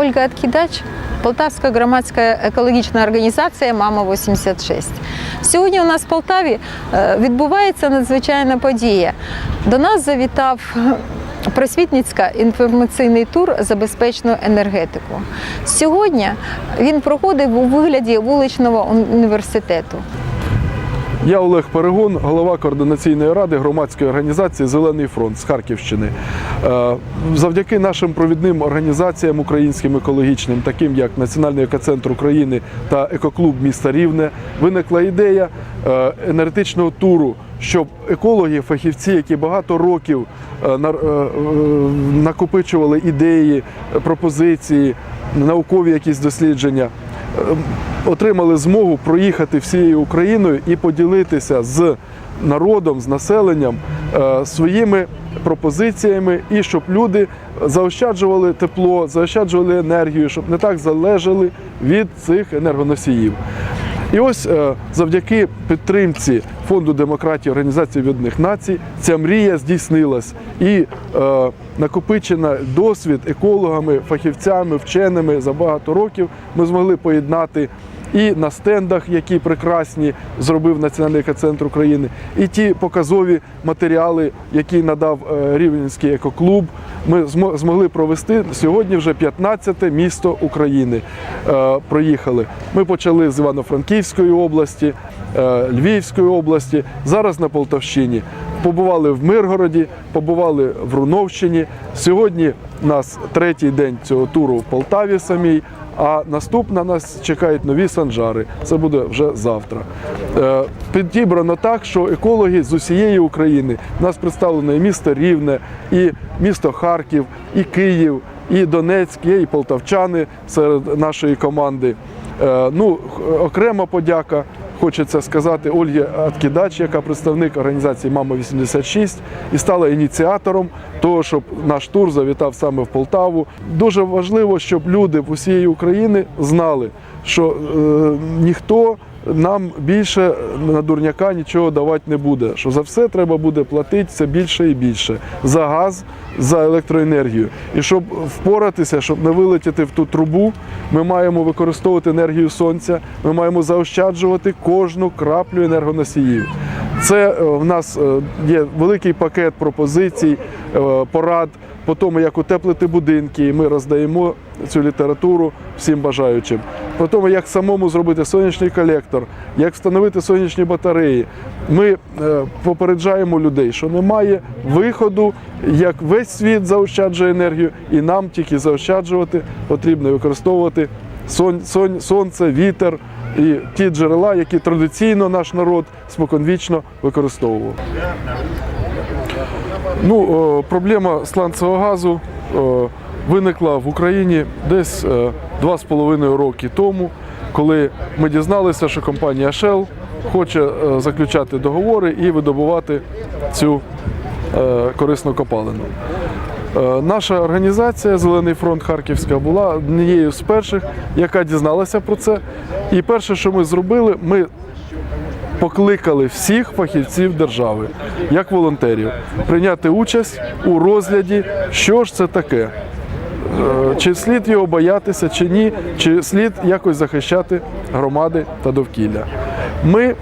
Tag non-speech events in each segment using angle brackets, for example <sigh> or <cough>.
Ольга Откідач, Полтавська громадська екологічна організація Мама 86. Сьогодні у нас в Полтаві е, відбувається надзвичайна подія. До нас завітав <laughs> просвітницька інформаційний тур за безпечну енергетику. Сьогодні він проходив у вигляді вуличного університету. Я Олег Перегон, голова координаційної ради громадської організації Зелений фронт з Харківщини. Е, Завдяки нашим провідним організаціям українським екологічним, таким як Національний екоцентр України та екоклуб міста Рівне, виникла ідея е, енергетичного туру, щоб екологи, фахівці, які багато років е, накопичували ідеї, пропозиції, наукові якісь дослідження отримали змогу проїхати всією Україною і поділитися з народом, з населенням е, своїми пропозиціями, і щоб люди заощаджували тепло, заощаджували енергію, щоб не так залежали від цих енергоносіїв. І ось е, завдяки підтримці фонду демократії Організації Об'єднаних Націй ця мрія здійснилась і е, накопичена досвід екологами, фахівцями, вченими за багато років. Ми змогли поєднати і на стендах, які прекрасні зробив Національний екоцентр України, і ті показові матеріали, які надав е, Рівненський екоклуб. Ми змогли провести сьогодні вже 15-те місто України. е, Проїхали. Ми почали з Івано-Франківської області, е, Львівської області, зараз на Полтавщині. Побували в Миргороді, побували в Руновщині. Сьогодні у нас третій день цього туру в Полтаві самій. А наступна нас чекають нові санжари. Це буде вже завтра. Е, Підібрано так, що екологи з усієї України нас представлено і місто Рівне, і місто Харків, і Київ, і Донецьк, і полтавчани серед нашої команди. Е, Ну, окрема подяка. Хочеться сказати Ольгі Аткідач, яка представник організації Мама 86 і стала ініціатором того, щоб наш тур завітав саме в Полтаву. Дуже важливо, щоб люди в усієї України знали, що е, ніхто нам більше на дурняка нічого давати не буде. Що за все треба буде платити все більше і більше за газ, за електроенергію. І щоб впоратися, щоб не вилетіти в ту трубу, ми маємо використовувати енергію сонця, ми маємо заощаджувати кожну краплю енергоносіїв. Це е, в нас е, є великий пакет пропозицій, е, порад по тому, як утеплити будинки. І ми роздаємо цю літературу всім бажаючим. По тому, як самому зробити сонячний колектор, як встановити сонячні батареї. Ми е, попереджаємо людей, що немає виходу, як весь світ заощаджує енергію, і нам тільки заощаджувати потрібно використовувати сон, сон, сонце, вітер і ті джерела, які традиційно наш народ споконвічно використовував. Ну, проблема сланцевого газу виникла в Україні десь е, два з половиною роки тому, коли ми дізналися, що компанія Shell хоче е, заключати договори і видобувати цю е, корисну копалину. Е, Наша організація Зелений фронт Харківська була однією з перших, яка дізналася про це. І перше, що ми зробили, ми покликали всіх фахівців держави, як волонтерів, прийняти участь у розгляді, що ж це таке. Е, Чи слід його боятися, чи ні, чи слід якось захищати громади та довкілля. Ми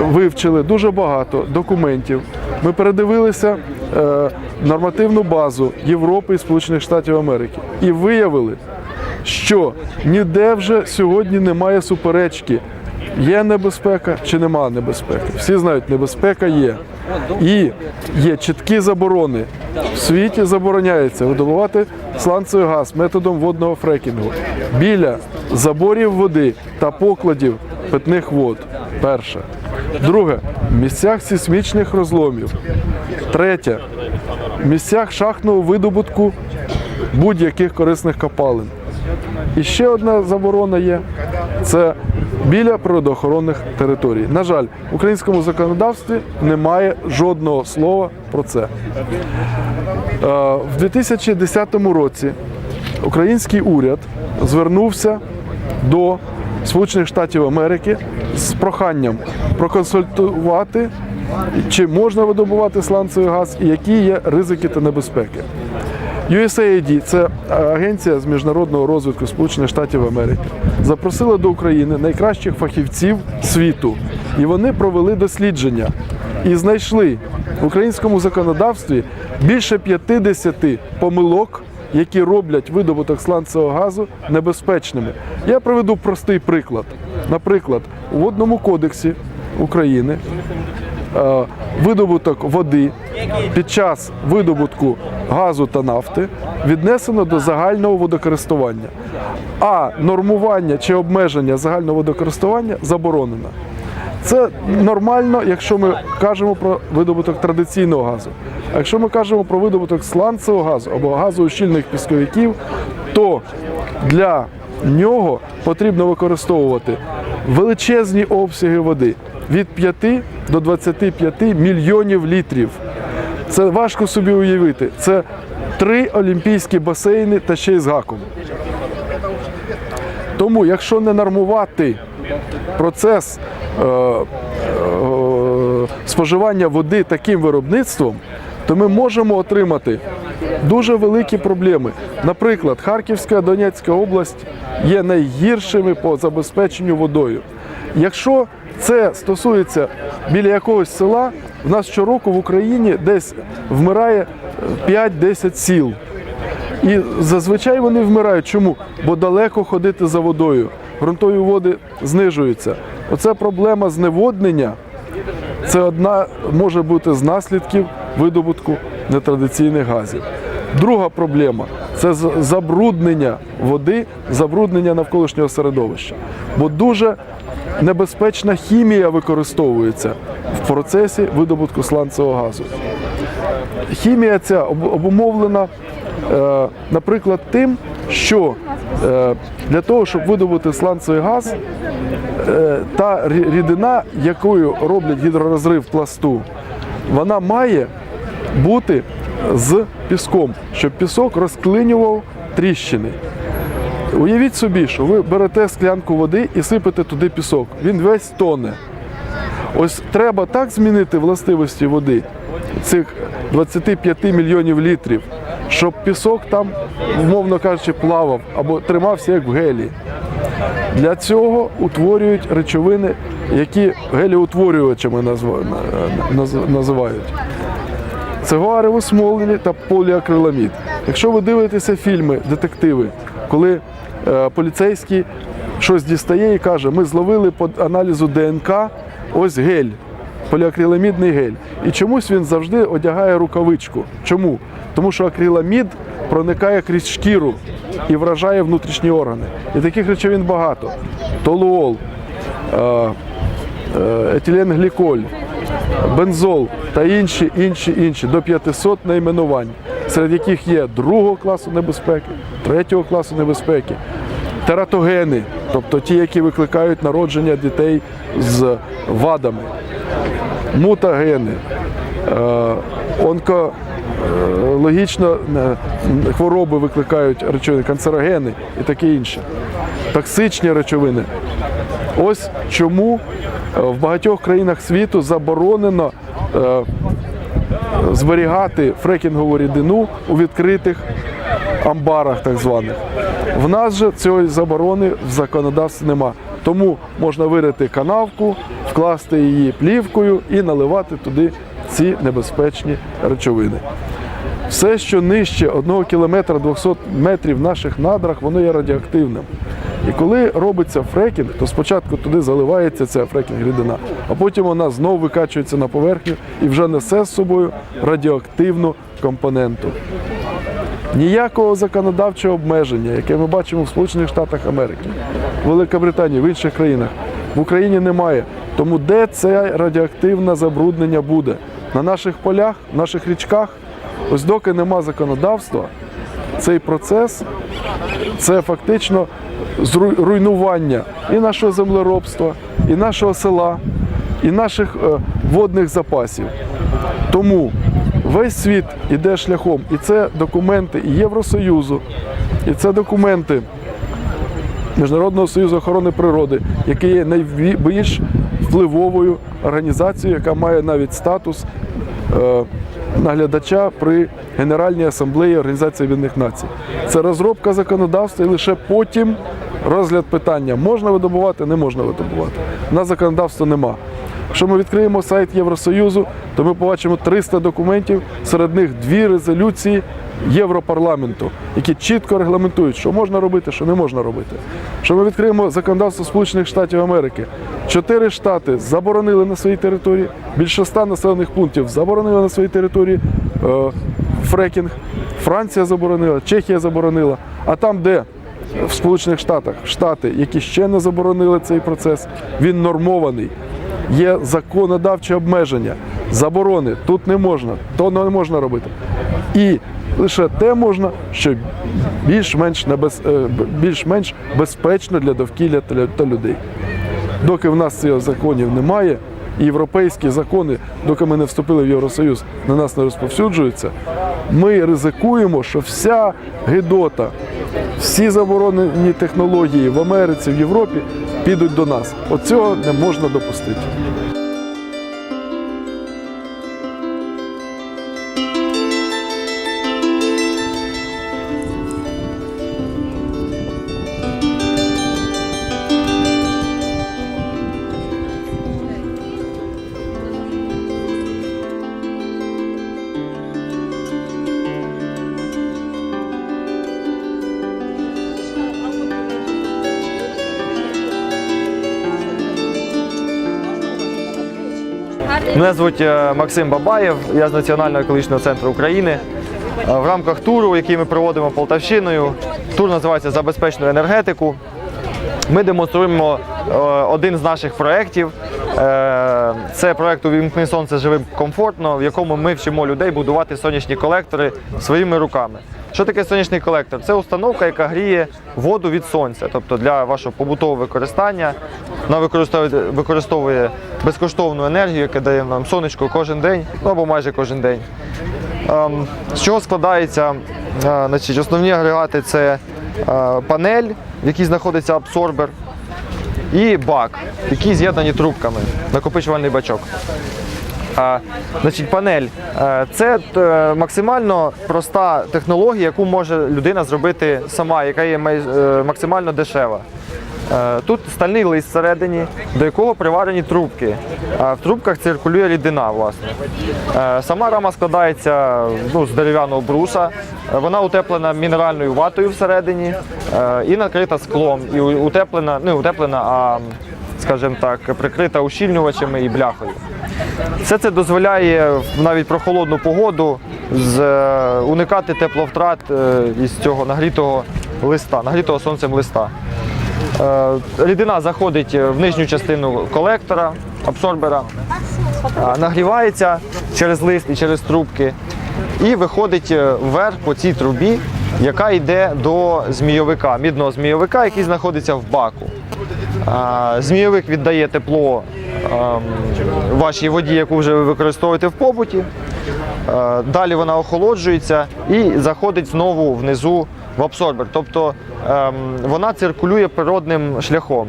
вивчили дуже багато документів. Ми передивилися е, нормативну базу Європи і Сполучених Штатів Америки і виявили, що ніде вже сьогодні немає суперечки. Є небезпека чи нема небезпеки. Всі знають, небезпека є. І є чіткі заборони. В світі забороняється видобувати сланцевий газ методом водного фрекінгу біля заборів води та покладів питних вод. Перше. Друге в місцях сейсмічних розломів. Третє в місцях шахтного видобутку будь-яких корисних копалин. І ще одна заборона є це біля природоохоронних територій. На жаль, в українському законодавстві немає жодного слова про це. Е, В 2010 році український уряд звернувся до Сполучених Штатів Америки з проханням проконсультувати, чи можна видобувати сланцевий газ і які є ризики та небезпеки. USAID – це агенція з міжнародного розвитку Сполучених Штатів Америки. Запросила до України найкращих фахівців світу, і вони провели дослідження і знайшли в українському законодавстві більше 50 помилок, які роблять видобуток сланцевого газу небезпечними. Я приведу простий приклад. Наприклад, у водному кодексі України е, видобуток води під час видобутку газу та нафти віднесено до загального водокористування, а нормування чи обмеження загального водокористування заборонено. Це нормально, якщо ми кажемо про видобуток традиційного газу. А якщо ми кажемо про видобуток сланцевого газу або газу ущільних пісковиків, то для нього потрібно використовувати величезні обсяги води від 5 до 25 мільйонів літрів. Це важко собі уявити. Це три олімпійські басейни та ще й з гаком. Тому, якщо не нормувати процес е, е, споживання води таким виробництвом, то ми можемо отримати дуже великі проблеми. Наприклад, Харківська Донецька область є найгіршими по забезпеченню водою. Якщо це стосується біля якогось села, в нас щороку в Україні десь вмирає е, 5-10 сіл. І зазвичай вони вмирають. Чому? Бо далеко ходити за водою. Ґрунтові води знижуються. Оце проблема зневоднення. Це одна може бути з наслідків видобутку нетрадиційних газів. Друга проблема це забруднення води, забруднення навколишнього середовища. Бо дуже небезпечна хімія використовується в процесі видобутку сланцевого газу. Хімія ця обумовлена, е, наприклад, тим, що е, для того, щоб видобути сланцевий газ, е, та рідина, якою роблять гідророзрив пласту, вона має бути з піском, щоб пісок розклинював тріщини. Уявіть собі, що ви берете склянку води і сипете туди пісок. Він весь тоне. Ось треба так змінити властивості води, цих 25 мільйонів літрів, щоб пісок там, умовно кажучи, плавав або тримався як в гелі. Для цього утворюють речовини, які геліутворювачами називають. Це гуаревосмолені та поліакриламід. Якщо ви дивитеся фільми, детективи, коли е, поліцейський щось дістає і каже, ми зловили по аналізу ДНК ось гель, поліакриламідний гель. І чомусь він завжди одягає рукавичку. Чому? Тому що акриламід проникає крізь шкіру і вражає внутрішні органи. І таких речовин багато. Толуол, е, е, етиленгліколь, бензол та інші, інші, інші до 500 найменувань, серед яких є другого класу небезпеки, третього класу небезпеки, тератогени, тобто ті, які викликають народження дітей з вадами, мутагени, е, онко. е, е, хвороби викликають речовини, канцерогени і таке інше. Токсичні речовини. Ось чому в багатьох країнах світу заборонено зберігати фрекінгову рідину у відкритих амбарах, так званих. В нас же цієї заборони в законодавстві нема. Тому можна вирити канавку, вкласти її плівкою і наливати туди ці небезпечні речовини. Все, що нижче 1 кілометра 200 метрів в наших надрах, воно є радіоактивним. І коли робиться фрекінг, то спочатку туди заливається ця фрекінг рідина, а потім вона знову викачується на поверхню і вже несе з собою радіоактивну компоненту. Ніякого законодавчого обмеження, яке ми бачимо в Сполучених Штатах Америки, в Великобританії, в інших країнах, в Україні немає. Тому де це радіоактивне забруднення буде? На наших полях, в наших річках. Ось доки нема законодавства, цей процес це фактично руйнування і нашого землеробства, і нашого села, і наших е, водних запасів. Тому весь світ іде шляхом, і це документи і Євросоюзу, і це документи Міжнародного союзу охорони природи, який є найбільш впливовою організацією, яка має навіть статус е, наглядача при Генеральній асамблеї Організації Об'єднаних Націй. Це розробка законодавства і лише потім розгляд питання: можна видобувати, не можна видобувати. На законодавства нема. Якщо ми відкриємо сайт Євросоюзу, то ми побачимо 300 документів, серед них дві резолюції Європарламенту, які чітко регламентують, що можна робити, що не можна робити. Якщо ми відкриємо законодавство Сполучених Штатів Америки, чотири штати заборонили на своїй території, більше ста населених пунктів заборонили на своїй території е, фрекінг. Франція заборонила, Чехія заборонила. А там, де в Сполучених Штатах штати, які ще не заборонили цей процес, він нормований. Є законодавче обмеження, заборони. Тут не можна, то не можна робити. І лише те можна, що більш-менш е, більш-менш безпечно для довкілля та, людей. Доки в нас цих законів немає, і європейські закони, доки ми не вступили в Євросоюз, на нас не розповсюджуються, ми ризикуємо, що вся гидота, всі заборонені технології в Америці, в Європі підуть до нас. Оцього не можна допустити. Мене звуть е, Максим Бабаєв, я з Національного екологічного центру України. Е, В рамках туру, який ми проводимо Полтавщиною, тур називається Забезпечну енергетику. Ми демонструємо е, один з наших проєктів. Е, Це проєкт «Увімкни сонце живим комфортно, в якому ми вчимо людей будувати сонячні колектори своїми руками. Що таке сонячний колектор? Це установка, яка гріє воду від сонця, тобто для вашого побутового використання. Вона використовує, використовує безкоштовну енергію, яка дає нам сонечко кожен день, ну або майже кожен день. Ем, З чого складається? е, Значить, основні агрегати це е, панель, в якій знаходиться абсорбер, і бак, які з'єднані трубками, накопичувальний бачок. А, значить, панель це е, максимально проста технологія, яку може людина зробити сама, яка є е, максимально дешева. Е, Тут стальний лист всередині, до якого приварені трубки. В трубках циркулює рідина, власне. Е, Сама рама складається ну, з дерев'яного бруса. Е, Вона утеплена мінеральною ватою всередині і накрита склом. І утеплена, не утеплена, а скажімо так, прикрита ущільнювачами і бляхою. Все це дозволяє навіть про холодну погоду з, уникати тепловтрат із цього нагрітого листа, нагрітого сонцем листа. Е, Рідина заходить в нижню частину колектора, абсорбера, нагрівається через лист і через трубки і виходить е, вверх по цій трубі, яка йде до змійовика, мідного змійовика, який знаходиться в баку. Змійовик віддає тепло ем, вашій воді, яку вже ви використовуєте в побуті. Е, Далі вона охолоджується і заходить знову внизу в абсорбер. Тобто ем, вона циркулює природним шляхом.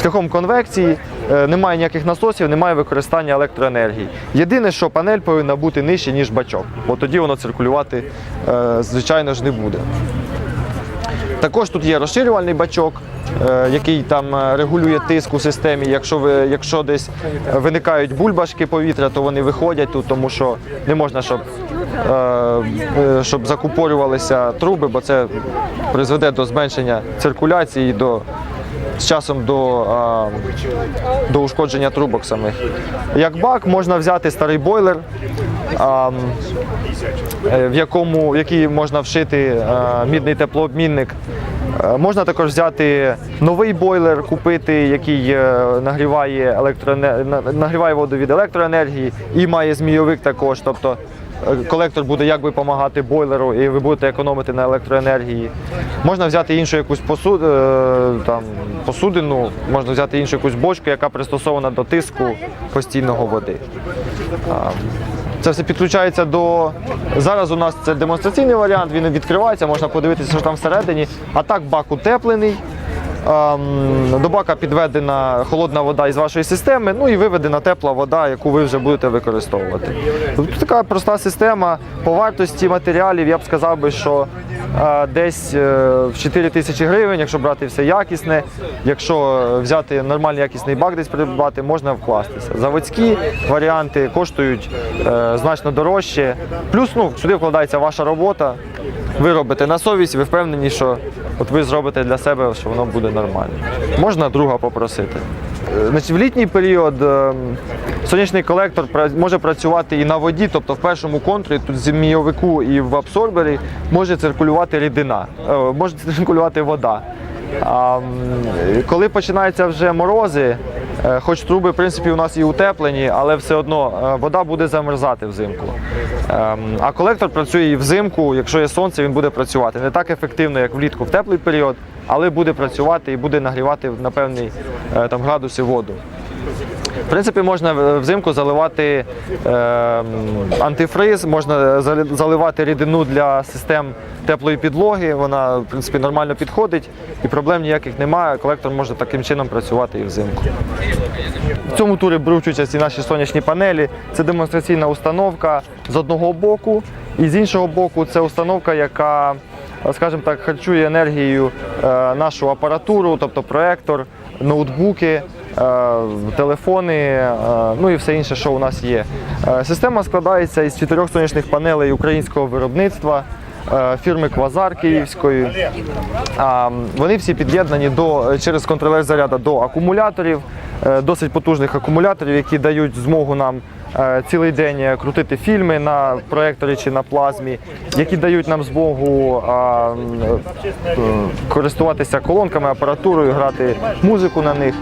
Шляхом конвекції е, немає ніяких насосів, немає використання електроенергії. Єдине, що панель повинна бути нижче, ніж бачок, бо тоді воно циркулювати, е, звичайно ж, не буде. Також тут є розширювальний бачок, який там е, регулює тиск у системі. Якщо ви, якщо десь виникають бульбашки повітря, то вони виходять тут, тому що не можна, щоб, е, е, щоб закупорювалися труби, бо це призведе до зменшення циркуляції до. З часом до, а, до ушкодження трубок самих. Як бак можна взяти старий бойлер, а, е, в якому в який можна вшити е, мідний теплообмінник. Е, Можна також взяти новий бойлер, купити, який е, нагріває, електроене- на- нагріває воду від електроенергії і має змійовик також. Тобто е, колектор буде якби допомагати бойлеру, і ви будете економити на електроенергії. Можна взяти іншу якусь посуд, там, посудину, можна взяти іншу якусь бочку, яка пристосована до тиску постійного води. Це все підключається до. Зараз у нас це демонстраційний варіант, він відкривається, можна подивитися, що там всередині. А так бак утеплений. Ем, До бака підведена холодна вода із вашої системи, ну і виведена тепла вода, яку ви вже будете використовувати. Тобто така проста система по вартості матеріалів. Я б сказав би, що десь е, в 4 тисячі гривень, якщо брати все якісне, якщо взяти нормальний якісний бак десь придбати, можна вкластися. Заводські варіанти коштують е, значно дорожче. Плюс ну, сюди вкладається ваша робота. Ви робите на совість, ви впевнені, що от ви зробите для себе, що воно буде нормально. Можна друга попросити. Е, Значить, в літній період е, сонячний колектор може працювати і на воді, тобто в першому контурі, тут в змійовику і в абсорбері може циркулювати рідина, е, може циркулювати вода. А, коли починаються вже морози, е, хоч труби в принципі у нас і утеплені, але все одно е, вода буде замерзати взимку. А колектор працює і взимку, якщо є сонце, він буде працювати не так ефективно, як влітку в теплий період, але буде працювати і буде нагрівати на певні е, там градуси воду. В принципі, можна е, взимку заливати е, антифриз, можна зали- заливати рідину для систем теплої підлоги. Вона в принципі нормально підходить і проблем ніяких немає. Колектор може таким чином працювати і взимку. В цьому турі беруть участь і наші сонячні панелі. Це демонстраційна установка з одного боку, і з іншого боку, це установка, яка, скажімо так, харчує енергією е, нашу апаратуру, тобто проектор, ноутбуки. Е, Телефони, е, ну і все інше, що у нас є. Е, Система складається із чотирьох сонячних панелей українського виробництва фірми Квазар Київської. Вони всі під'єднані до через контролер заряду до акумуляторів, досить потужних акумуляторів, які дають змогу нам цілий день крутити фільми на проекторі чи на плазмі, які дають нам змогу користуватися колонками, апаратурою, грати музику на них.